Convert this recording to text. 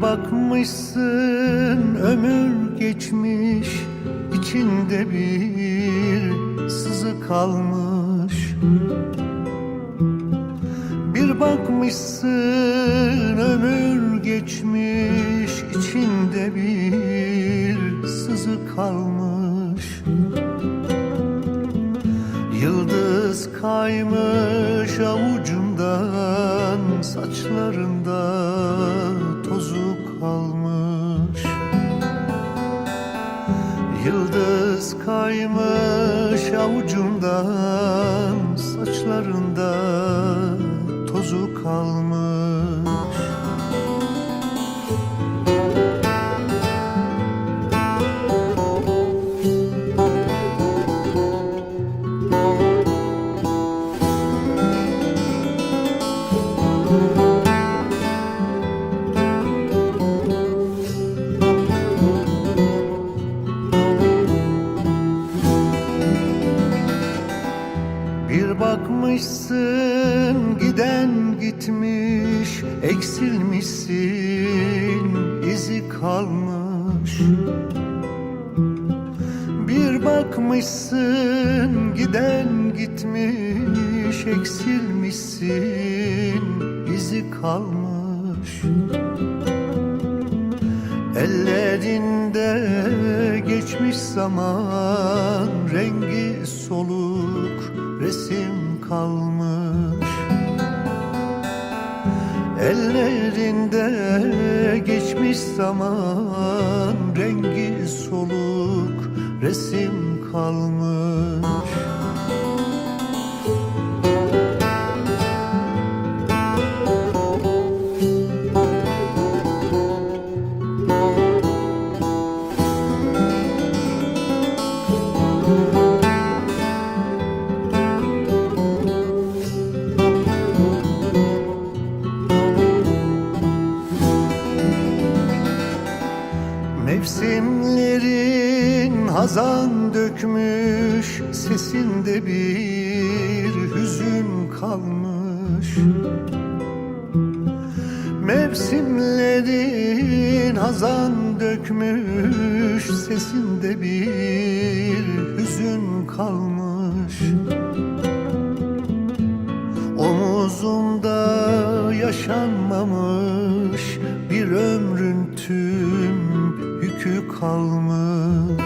bakmışsın ömür geçmiş içinde bir sızı kalmış. Bir bakmışsın ömür geçmiş içinde bir sızı kalmış. Yıldız kaymış avucundan Saçlarında tozu kalmış. Yıldız kaymış avucundan Saçlarında tozu kalmış gitmiş eksilmişsin izi kalmış. Bir bakmışsın giden gitmiş eksilmişsin izi kalmış. Ellerinde geçmiş zaman rengi soluk resim kalmış Ellerinde geçmiş zaman rengi soluk resim kalmış Mevsimlerin hazan dökmüş Sesinde bir hüzün kalmış. Mevsimlerin hazan dökmüş Sesinde bir hüzün kalmış. Omuzumda yaşanmamış bir ömrün yükü kalmış.